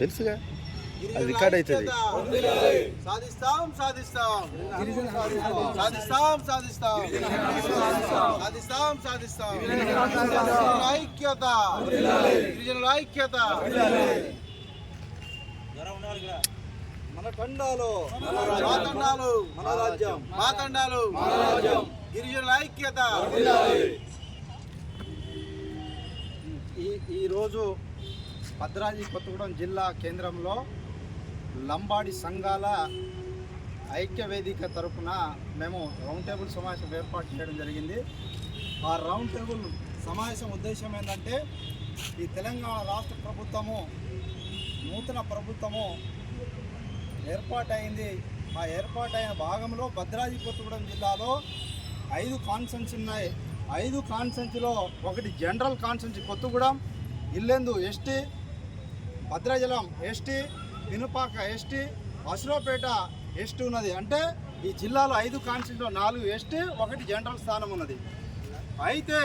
తెలుసుగా. అది రికార్డ్ అవుతుంది. సాధిస్తాం సాధిస్తాం. సాధిస్తాం సాధిస్తాం. సాధిస్తాం సాధిస్తాం. ఐక్యత. గిరిజనుల ఐక్యత. మన తండాలు మా తండాలు మన రాజ్యం. మా తండాలు. మన రాజ్యం గిరిజనుల ఐక్యత. ఈ ఈరోజు భద్రాద్రి కొత్తగూడెం జిల్లా కేంద్రంలో లంబాడి సంఘాల ఐక్య వేదిక తరఫున మేము రౌండ్ టేబుల్ సమావేశం ఏర్పాటు చేయడం జరిగింది. ఆ రౌండ్ టేబుల్ సమావేశం ఉద్దేశం ఏంటంటే ఈ తెలంగాణ రాష్ట్ర ప్రభుత్వము నూతన ప్రభుత్వము ఏర్పాటైంది. ఆ ఏర్పాటైన భాగంలో భద్రాద్రి కొత్తగూడెం జిల్లాలో ఐదు కాన్సెన్స్ ఉన్నాయి. ఐదు కాన్సెన్స్లో ఒకటి general constituency Kothagudem Yellandu ST Bhadrachalam ST Vinupaka ST Asurapeta ST ఉన్నది. అంటే ఈ జిల్లాలో ఐదు కాన్స్టిట్యూట్లో నాలుగు ఎస్టీ ఒకటి జనరల్ స్థానం ఉన్నది. అయితే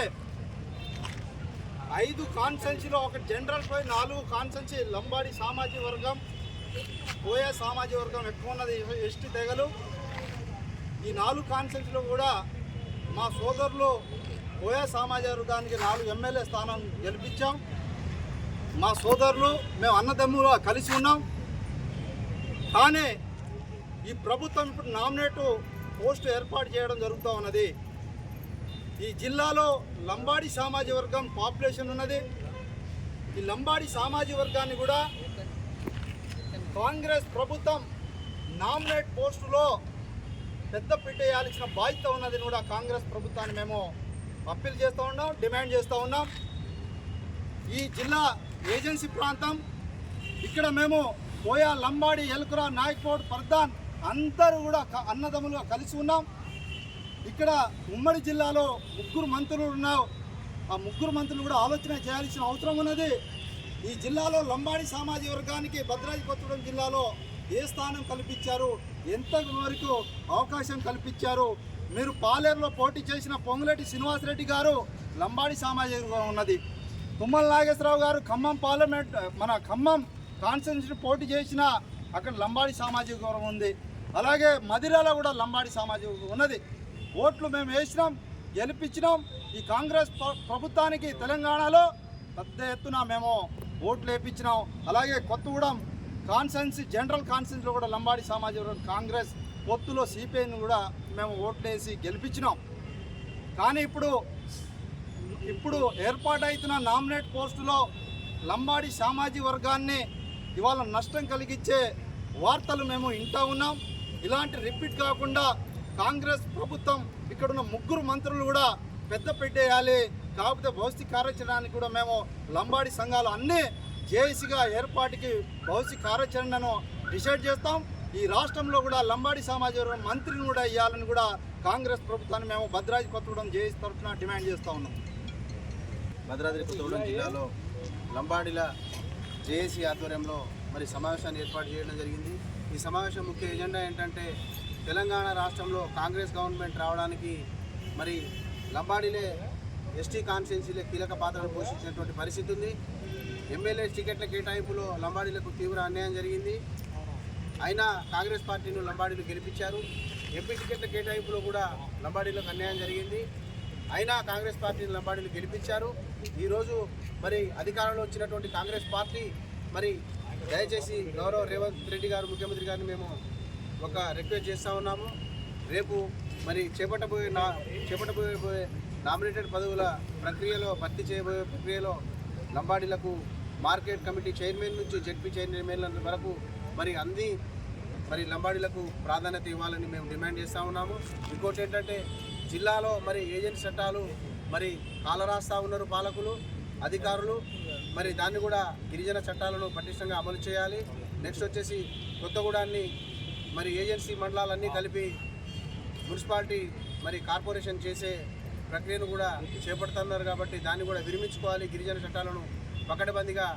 ఐదు కాన్సెన్సీలో ఒకటి జనరల్ పోయి నాలుగు కాన్సెన్సీ లంబాడి సామాజిక వర్గం పోయే సామాజిక వర్గం ఎక్కువ ఉన్నది ఎస్టీ తెగలు. ఈ నాలుగు కాన్సెన్సీలో కూడా మా సోదరులు కోయా సామాజిక వర్గానికి నాలుగు ఎమ్మెల్యే స్థానం గెలిపించాం. మా సోదరులు మేము అన్నదమ్ములు కలిసి ఉన్నాం. కానీ ఈ ప్రభుత్వం ఇప్పుడు నామినేటు పోస్టు ఏర్పాటు చేయడం జరుగుతూ ఉన్నది. ఈ జిల్లాలో లంబాడి సామాజిక వర్గం పాపులేషన్ ఉన్నది. ఈ లంబాడి సామాజిక వర్గాన్ని కూడా కాంగ్రెస్ ప్రభుత్వం నామినేట్ పోస్టులో పెద్ద వేయాల్సిన బాధ్యత ఉన్నది కూడా కాంగ్రెస్ ప్రభుత్వాన్ని మేము అప్పీల్ చేస్తూ ఉన్నాం డిమాండ్ చేస్తూ ఉన్నాం. ఈ జిల్లా ఏజెన్సీ ప్రాంతం ఇక్కడ మేము పోయా లంబాడి ఎల్కురా నాయక్పోడ్ పర్దాన్ అందరూ కూడా క- అన్నదమ్ములుగా కలిసి ఉన్నాం. ఇక్కడ ఉమ్మడి జిల్లాలో ముగ్గురు మంత్రులు ఉన్నారు. ఆ ముగ్గురు మంత్రులు కూడా ఆలోచన చేయాల్సిన అవసరం ఉన్నది. ఈ జిల్లాలో లంబాడి సామాజిక వర్గానికి భద్రాద్రి కొత్తగూడెం జిల్లాలో ఏ స్థానం కల్పించారు? ఎంత వరకు అవకాశం కల్పించారు? మీరు పాలేరులో పోటీ చేసిన పొంగులేటి శ్రీనివాసరెడ్డి గారు లంబాడి సామాజిక ఉన్నది. తుమ్మల నాగేశ్వరరావు గారు ఖమ్మం పార్లమెంట్ మన ఖమ్మం కాన్స్టిట్యూషన్ పోటీ చేసిన అక్కడ లంబాడి సామాజిక వర్గం ఉంది. అలాగే మదిరాలో కూడా లంబాడి సామాజిక ఉన్నది. ఓట్లు మేము వేసినాం గెలిపించినాం. ఈ కాంగ్రెస్ ప్రభుత్వానికి తెలంగాణలో పెద్ద ఎత్తున మేము ఓట్లు వేయించినాం అలాగే కొత్తగూడెం కాన్సెన్సీ జనరల్ కాన్సెన్స్లో కూడా లంబాడి సామాజిక వర్గం కాంగ్రెస్ పొత్తులో సిపిఐని కూడా మేము ఓట్లేసి గెలిపించినాం. కానీ ఇప్పుడు ఇప్పుడు ఏర్పాటైతున్న నామినేట్ పోస్టులో లంబాడి సామాజిక వర్గాన్ని ఇవాళ నష్టం కలిగించే వార్తలు మేము వింటా ఉన్నాం. ఇలాంటి రిపీట్ కాకుండా కాంగ్రెస్ ప్రభుత్వం ఇక్కడున్న ముగ్గురు మంత్రులు కూడా పెద్ద పెట్టేయాలి. కాకపోతే భౌతిక కార్యాచరణానికి కూడా మేము లంబాడి సంఘాలు అన్నీ జేఏసీగా ఏర్పాటుకి భౌతిక కార్యాచరణను డిసైడ్ చేస్తాం. ఈ రాష్ట్రంలో కూడా లంబాడి సామాజిక వర్గం మంత్రిని కూడా ఇవ్వాలని కూడా కాంగ్రెస్ ప్రభుత్వాన్ని మేము భద్రాద్రి కొత్తగూడెం జేఏసీ తరఫున డిమాండ్ చేస్తూ ఉన్నాం. భద్రాద్రి కొత్తగూడెం జిల్లాలో లంబాడిల జేఏసీ ఆధ్వర్యంలో మరి సమావేశాన్ని ఏర్పాటు చేయడం జరిగింది. ఈ సమావేశం ముఖ్య ఎజెండా ఏంటంటే తెలంగాణ రాష్ట్రంలో కాంగ్రెస్ గవర్నమెంట్ రావడానికి మరి లంబాడిలే ఎస్టీ కాన్స్టిట్యున్సీలో కీలక పాత్రను పోషించినటువంటి పరిస్థితి ఉంది. ఎమ్మెల్యే టికెట్ల కేటాయింపులో లంబాడీలకు తీవ్ర అన్యాయం జరిగింది. అయినా కాంగ్రెస్ పార్టీని లంబాడీలు గెలిపించారు. ఎంపీ టికెట్ల కేటాయింపులో కూడా లంబాడీలకు అన్యాయం జరిగింది. అయినా కాంగ్రెస్ పార్టీని లంబాడీలు గెలిపించారు. ఈరోజు మరి అధికారంలో వచ్చినటువంటి కాంగ్రెస్ పార్టీ మరి దయచేసి గౌరవ రేవంత్ రెడ్డి గారు ముఖ్యమంత్రి గారిని మేము ఒక రిక్వెస్ట్ చేస్తూ ఉన్నాము. రేపు మరి చేపట్టబోయే నా చేపట్టబోయే నామినేటెడ్ పదవుల ప్రక్రియలో భర్తీ చేయబోయే ప్రక్రియలో లంబాడీలకు మార్కెట్ కమిటీ చైర్మన్ నుంచి జడ్పీ చైర్మన్ల వరకు మరి అన్ని మరి లంబాడీలకు ప్రాధాన్యత ఇవ్వాలని మేము డిమాండ్ చేస్తూ ఉన్నాము. ఇంకోటి ఏంటంటే జిల్లాలో మరి ఏజెంట్ చట్టాలు మరి కాలరాస్తా ఉన్నారు పాలకులు అధికారులు. మరి దాన్ని కూడా గిరిజన చట్టాలను పటిష్టంగా అమలు చేయాలి. నెక్స్ట్ వచ్చేసి కొత్తగూడాన్ని మరి ఏజెన్సీ మండలాలన్నీ కలిపి మున్సిపాలిటీ మరి కార్పొరేషన్ చేసే ప్రక్రియను కూడా చేపడుతున్నారు కాబట్టి దాన్ని కూడా విరమించుకోవాలి. గిరిజన చట్టాలను పకడ్బందీగా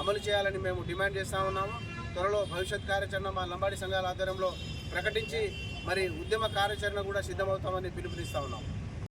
అమలు చేయాలని మేము డిమాండ్ చేస్తూ ఉన్నాము. త్వరలో భవిష్యత్ కార్యాచరణ మా లంబాడి సంఘాల ఆధ్వర్యంలో ప్రకటించి మరి ఉద్యమ కార్యాచరణ కూడా సిద్ధమవుతామని పిలుపునిస్తా ఉన్నాము.